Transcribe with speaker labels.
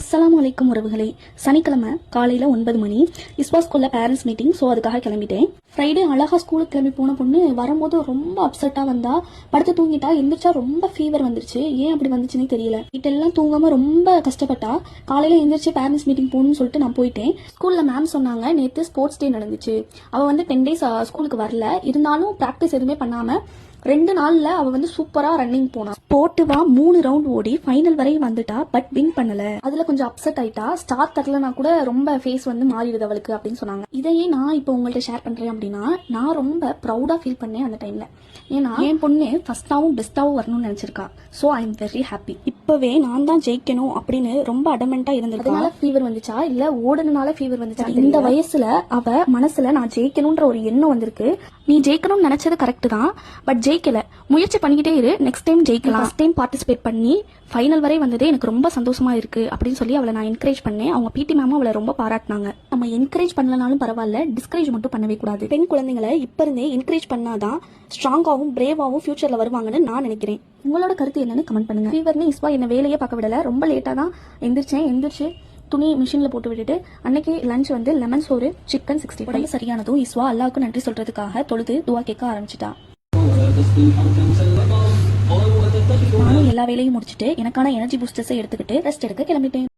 Speaker 1: அஸ்லாம் அலைக்கும் உறவுகளே. சனிக்கிழமை காலையில் ஒன்பது மணி. இஸ்வா ஸ்கூலில் பேரண்ட்ஸ் மீட்டிங் ஸோ அதுக்காக கிளம்பிட்டேன். ஃப்ரைடே அழகா ஸ்கூலுக்கு கிளம்பி போன பொண்ணு வரும்போது ரொம்ப அப்செட்டாக வந்தா படுத்து தூங்கிட்டா எந்திரிச்சா ரொம்ப ஃபீவர் வந்துருச்சு. ஏன் அப்படி வந்துச்சுன்னு தெரியல. வீட்டெல்லாம் தூங்காம ரொம்ப கஷ்டப்பட்டா காலையில் எந்திரிச்சு பேரண்ட்ஸ் மீட்டிங் போகணும்னு சொல்லிட்டு நான் போயிட்டேன். ஸ்கூலில் மேம் சொன்னாங்க நேற்று ஸ்போர்ட்ஸ் டே நடந்துச்சு. அவள் வந்து டென் டேஸ் ஸ்கூலுக்கு வரல. இருந்தாலும் ப்ராக்டிஸ் எதுவுமே பண்ணாமல் ரெண்டு நாள்ல அவ வந்து சூப்பரா ரன்னிங் போனா. போட்டுவா மூணு ரவுண்ட் ஓடி ஃபைனல் வரையும் வந்துட்டா பட் வின் பண்ணல. அதுல கொஞ்சம் அப்செட் ஆயிட்டா. ஸ்டார் தரலனா கூட ரொம்ப ஃபேஸ் வந்து மாறிடுது அவளுக்கு அப்படின்னு சொன்னாங்க. இதையே நான் இப்போ உங்கள்ட்ட ஷேர் பண்றேன் அப்படின்னு நான் ரொம்ப ப்ரௌடா ஃபீல் பண்ணேன் அந்த டைம்ல ஏன்னா என் பொண்ணு ஃபர்ஸ்டாவும் பெஸ்டாவும் வரணும்னு நினைச்சிருக்கா. So I am very happy இப்பவே நான் தான் ஜெயிக்கணும் அப்படின்னு ரொம்ப அடமெண்டா இருந்திருக்கா? அதனால ஃபீவர் வந்துச்சா? இல்ல ஓடுனனால ஃபீவர் வந்துச்சா இந்த வயசுல அவ மனசுல நான் ஜெயிக்கணும்ன்ற ஒரு எண்ணம் வந்திருக்கு. நீ ஜெயிக்கணும்னு நினைச்சது கரெக்ட் தான் பட் ஜெயிக்கல. முயற்சி பண்ணிக்கிட்டே இரு நெக்ஸ்ட் டைம் ஜெயிக்கலாம். ஃபர்ஸ்ட் டைம் பார்ட்டிசிபேட் பண்ணி ஃபைனல் வரை வந்ததே எனக்கு ரொம்ப சந்தோஷமா இருக்கு அப்படின்னு சொல்லி அவளை நான் என்கரேஜ் பண்ணேன். அவங்க பிடி மேமும் அவளை ரொம்ப பாராட்டினாங்க. நம்ம என்கரேஜ் பண்ணலனாலும் பரவாயில்ல டிஸ்கரேஜ் மட்டும் பண்ணவே கூடாது. பெண் குழந்தைங்களை இப்ப இருந்தே என்கரேஜ் பண்ணாதான் ஸ்ட்ராங்காகவும் பிரேவாகவும் ஃபியூச்சர்ல வருவாங்கன்னு நான் நினைக்கிறேன். உங்களோட கருத்து என்னன்னு கமெண்ட் பண்ணுங்க. ஃபீவர்னு இஸ்வா என்ன வேலையே பார்க்க விடல. ரொம்ப லேட்டா தான் எந்திரிச்சேன். எந்திரிச்சு துணி மிஷினில் போட்டு விட்டுட்டு அன்னைக்கு லஞ்ச் வந்து லெமன் சோறு சிக்கன் சிக்ஸ்டி உடம்பு சரியானதும் இஸ்வா அல்லாவுக்கு நன்றி சொல்றதுக்காக தொழுது துவா கேட்க ஆரம்பிச்சிட்டா. நானும் எல்லா வேலையும் முடிச்சுட்டு எனக்கான எனர்ஜி பூஸ்டர்ஸை எடுத்துக்கிட்டு ரெஸ்ட் எடுக்க கிளம்பிட்டேன்.